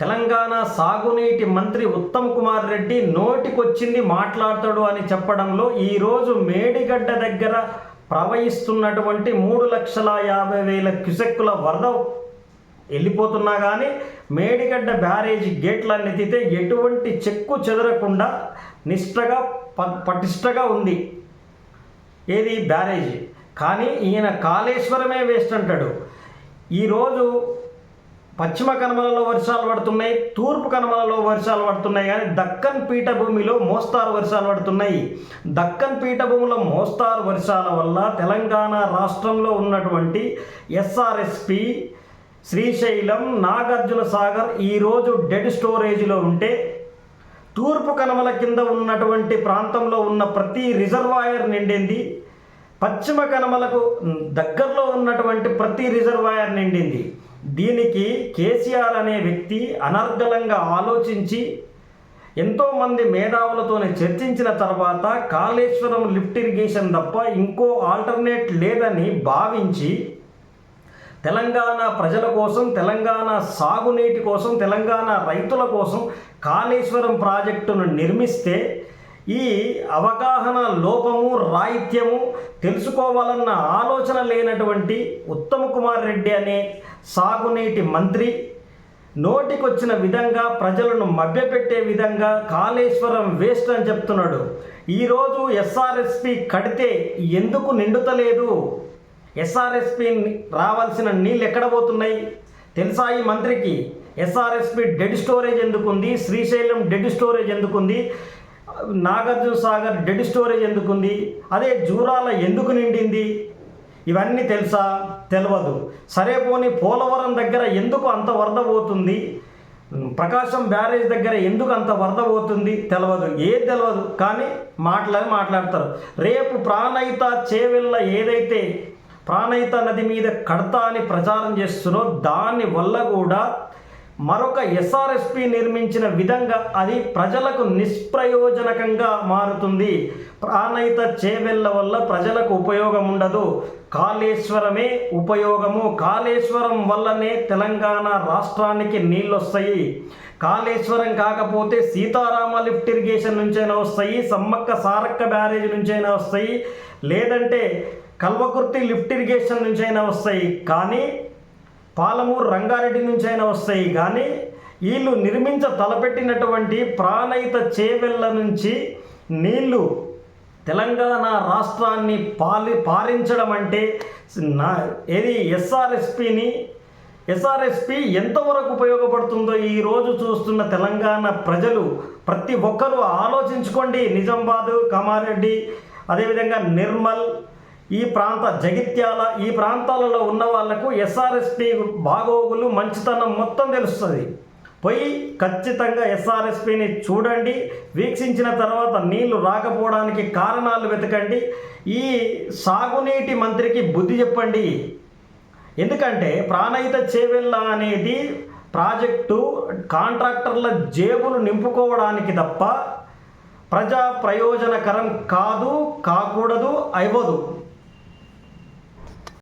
తెలంగాణ సాగునీటి మంత్రి ఉత్తమ్ కుమార్ రెడ్డి నోటికొచ్చింది మాట్లాడతాడు అని చెప్పడంలో ఈరోజు మేడిగడ్డ దగ్గర ప్రవహిస్తున్నటువంటి మూడు లక్షల యాభై వేల క్యుసెక్కుల వరద వెళ్ళిపోతున్నా కానీ మేడిగడ్డ బ్యారేజీ గేట్లన్నీ ఎత్తితే ఎటువంటి చెక్కు చెదరకుండా నిష్టగా ప పటిష్టగా ఉంది. ఏది? బ్యారేజీ. కానీ ఈయన కాళేశ్వరమే వేస్ట్ అంటాడు. ఈరోజు పశ్చిమ కనుమలలో వర్షాలు పడుతున్నాయి తూర్పు కనుమలలో వర్షాలు పడుతున్నాయి కానీ దక్కన్ పీఠభూమిలో మోస్తారు వర్షాలు పడుతున్నాయి. దక్కన్ పీఠభూమిలో మోస్తారు వర్షాల వల్ల తెలంగాణ రాష్ట్రంలో ఉన్నటువంటి ఎస్ఆర్ఎస్పి శ్రీశైలం నాగార్జున సాగర్ ఈరోజు డెడ్ స్టోరేజ్లో ఉంటే తూర్పు కనుమల కింద ఉన్నటువంటి ప్రాంతంలో ఉన్న ప్రతి రిజర్వాయర్ నిండింది. పశ్చిమ కనుమలకు దగ్గరలో ఉన్నటువంటి ప్రతి రిజర్వాయర్ నిండింది. దీనికి కేసీఆర్ అనే వ్యక్తి అనర్గళంగా ఆలోచించి ఎంతోమంది మేధావులతోనే చర్చించిన తర్వాత కాళేశ్వరం లిఫ్ట్ ఇరిగేషన్ తప్ప ఇంకో ఆల్టర్నేట్ లేదని భావించి తెలంగాణ ప్రజల కోసం తెలంగాణ సాగునీటి కోసం తెలంగాణ రైతుల కోసం కాళేశ్వరం ప్రాజెక్టును నిర్మిస్తే ఈ అవగాహన లోపము రాహిత్యము తెలుసుకోవాలన్న ఆలోచన లేనటువంటి ఉత్తమ్ కుమార్ రెడ్డి అనే సాగునీటి మంత్రి నోటికొచ్చిన విధంగా ప్రజలను మభ్యపెట్టే విధంగా కాళేశ్వరం వేస్ట్ అని చెప్తున్నాడు. ఈరోజు ఎస్ఆర్ఎస్పి కడితే ఎందుకు నిండుతలేదు? ఎస్ఆర్ఎస్పి రావాల్సిన నీళ్ళు ఎక్కడ పోతున్నాయి? తెలుసా ఈ మంత్రికి? ఎస్ఆర్ఎస్పి డెడ్ స్టోరేజ్ ఎందుకుంది? శ్రీశైలం డెడ్ స్టోరేజ్ ఎందుకుంది? నాగార్జున సాగర్ డెడ్ స్టోరేజ్ ఎందుకుంది? అదే జూరాల ఎందుకు నిండింది? ఇవన్నీ తెలుసా? తెలియదు సరే పోని పోలవరం దగ్గర ఎందుకు అంత వరద పోతుంది? ప్రకాశం బ్యారేజ్ దగ్గర ఎందుకు అంత వరద పోతుంది? తెలియదు ఏది తెలియదు కానీ మాట్లాడి మాట్లాడతారు. రేపు ప్రాణయిత చేవెళ్ళ ఏదైతే ప్రాణయిత నది మీద కడతా అని ప్రచారం చేస్తున్నారో దాని వల్ల కూడా మరొక ఎస్ఆర్ఎస్పి నిర్మించిన విధంగా అది ప్రజలకు నిష్ప్రయోజనకంగా మారుతుంది. ప్రాణయిత చేవెళ్ళ వల్ల ప్రజలకు ఉపయోగం ఉండదు. కాళేశ్వరమే ఉపయోగము. కాళేశ్వరం వల్లనే తెలంగాణ రాష్ట్రానికి నీళ్ళు వస్తాయి కాళేశ్వరం కాకపోతే సీతారామ లిఫ్ట్ ఇరిగేషన్ నుంచైనా వస్తాయి. సమ్మక్క సారక్క బ్యారేజ్ నుంచైనా వస్తాయి. లేదంటే కల్వకుర్తి లిఫ్ట్ ఇరిగేషన్ నుంచైనా వస్తాయి. కానీ పాలమూరు రంగారెడ్డి నుంచి అయినా వస్తాయి. కానీ వీళ్ళు నిర్మించ తలపెట్టినటువంటి ప్రాణయిత చేవెళ్ళ నుంచి నీళ్ళు తెలంగాణ రాష్ట్రాన్ని పాలి పాలించడం అంటే నా ఏది ఎస్ఆర్ఎస్పిని ఎస్ఆర్ఎస్పి ఎంతవరకు ఉపయోగపడుతుందో ఈరోజు చూస్తున్న తెలంగాణ ప్రజలు ప్రతి ఒక్కరూ ఆలోచించుకోండి. నిజామాబాద్ కామారెడ్డి అదేవిధంగా నిర్మల్ ఈ ప్రాంత జగిత్యాల ఈ ప్రాంతాలలో ఉన్న వాళ్ళకు ఎస్ఆర్ఎస్పి బాగోగులు మంచితనం మొత్తం తెలుస్తుంది. పోయి ఖచ్చితంగా ఎస్ఆర్ఎస్పిని చూడండి వీక్షించిన తర్వాత నీళ్ళు రాకపోవడానికి కారణాలు వెతకండి. ఈ సాగునీటి మంత్రికి బుద్ధి చెప్పండి. ఎందుకంటే ప్రాణహిత చేవెళ్ళ అనేది ప్రాజెక్టు కాంట్రాక్టర్ల జేబులు నింపుకోవడానికి తప్ప ప్రజా ప్రయోజనకరం కాదు కాకూడదు అవ్వదు